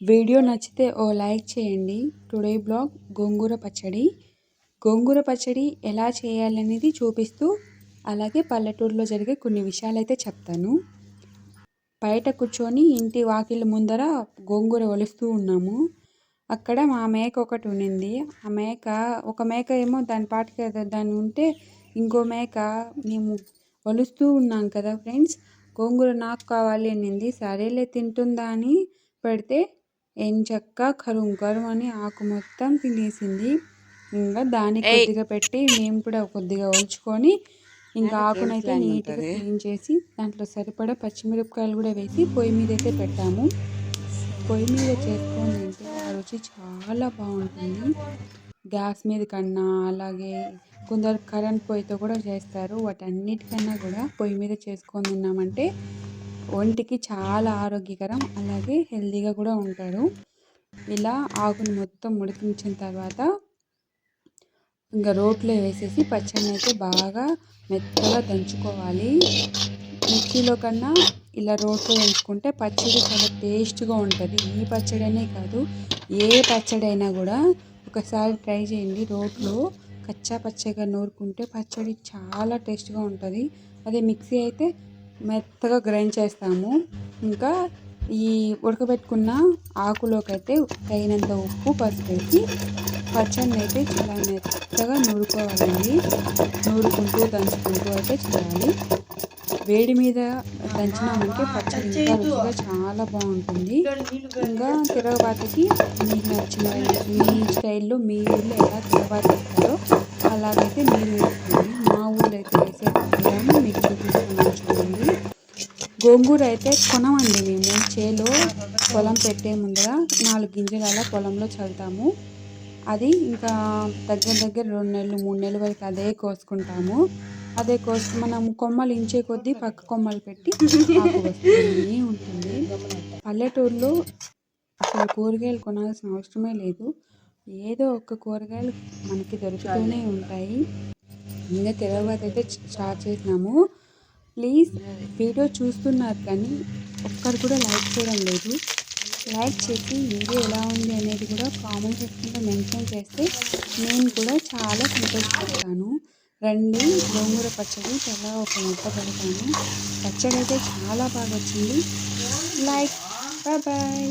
Video నచ్చితే ఓ like చేయండి. టుడే బ్లాగ్ గోంగూర పచ్చడి. గోంగూర పచ్చడి ఎలా చేయాలనేది చూపిస్తూ అలాగే పల్లెటూరులో జరిగే కొన్ని విషయాలైతే చెప్తాను. బయట కూర్చొని ఇంటి వాకిలి ముందర గోంగూర ఒలుస్తూ ఉన్నాము. అక్కడ మా మేక ఒకటి ఉండింది. ఆ మేక ఒక మేక ఏమో దాని పాటికి దాన్ని ఉంటే ఇంకో మేక మేము ఒలుస్తూ ఉన్నాం కదా ఫ్రెండ్స్. గోంగూర నాకు కావాలి అనింది. సరేలే తింటుందా అని పెడితే ఎంచక్కా కరుం కరుం అని ఆకు మొత్తం తినేసింది. ఇంకా దానికి కొద్దిగా పెట్టి మేము కూడా కొద్దిగా ఒలుచుకొని ఇంకా ఆకునైతే నీట్గా క్లీన్ చేసి దాంట్లో సరిపడా పచ్చిమిరపకాయలు కూడా వేసి పొయ్యి మీద అయితే పెట్టాము. పొయ్యి మీద చేసుకొని తింటే ఆ రుచి చాలా బాగుంటుంది. గ్యాస్ మీద కన్నా అలాగే కొందరు కరెంట్ పొయ్యితో కూడా చేస్తారు. వాటన్నిటికన్నా కూడా పొయ్యి మీద చేసుకొని తిన్నామంటే ఒంటికి చాలా ఆరోగ్యకరం అలాగే హెల్తీగా కూడా ఉంటారు. ఇలా ఆకును మొత్తం ఉడికించిన తర్వాత ఇంకా రోట్లో వేసేసి పచ్చడిని అయితే బాగా మెత్తగా దంచుకోవాలి. మిక్సీలో కన్నా ఇలా రోట్లో దంచుకుంటే పచ్చడి చాలా టేస్ట్గా ఉంటుంది. ఈ పచ్చడి అనే కాదు ఏ పచ్చడి అయినా కూడా ఒకసారి ట్రై చేయండి. రోట్లో కచ్చా పచ్చగా నూరుకుంటే పచ్చడి చాలా టేస్ట్గా ఉంటుంది. అదే మిక్సీ అయితే మెత్తగా గ్రైండ్ చేస్తాము. ఇంకా ఈ ఉడకబెట్టుకున్న ఆకులోకి అయితే తగినంత ఉప్పు పసుపు వేసి పచ్చడిని అయితే చాలా మెత్తగా నూరుకోవాలండి. నూరుకుంటూ దంచుకుంటూ అయితే చేయాలి. వేడి మీద దంచినామంటే పచ్చడి ఇంకా రుచిగా చాలా బాగుంటుంది. ఇంకా తిరగబాతకి మీకు నచ్చిన మీ స్టైల్లో మీ ఊళ్ళో ఎలా తిరగబాత వేస్తారో అలాగైతే మీరు వేసుకోండి. మా ఊళ్ళో అయితే వేసే మీకు గోంగూర అయితే కొనమండి మేము. చేలో పొలం పెట్టే ముందర నాలుగు గింజలు అలా పొలంలో చల్లుతాము. అది ఇంకా దగ్గర దగ్గర రెండు నెలలు మూడు నెలల వరకు అదే కోసుకుంటాము. అదే కోసి మనం కొమ్మలు ఇంచే కొద్దీ పక్క కొమ్మలు పెట్టి ఉంటుంది. పల్లెటూరులో అసలు కూరగాయలు కొనాల్సిన అవసరమే లేదు. ఏదో ఒక కూరగాయలు మనకి దొరుకుతూనే ఉంటాయి. ఇంకా తర్వాత అయితే స్టార్ట్ చేసినాము. ప్లీజ్ వీడియో చూస్తున్నారు కానీ ఒక్కరు కూడా లైక్ చేయడం లేదు. లైక్ చేసి వీడియో ఎలా ఉంది అనేది కూడా కామెంట్ సెక్షన్లో మెన్షన్ చేస్తే నేను కూడా చాలా సంతోషపడతాను. రండి గోంగూర పచ్చడి చాలా ఒక ముక్క పెడతాను. పచ్చడి అయితే చాలా బాగా వచ్చింది. Like bye.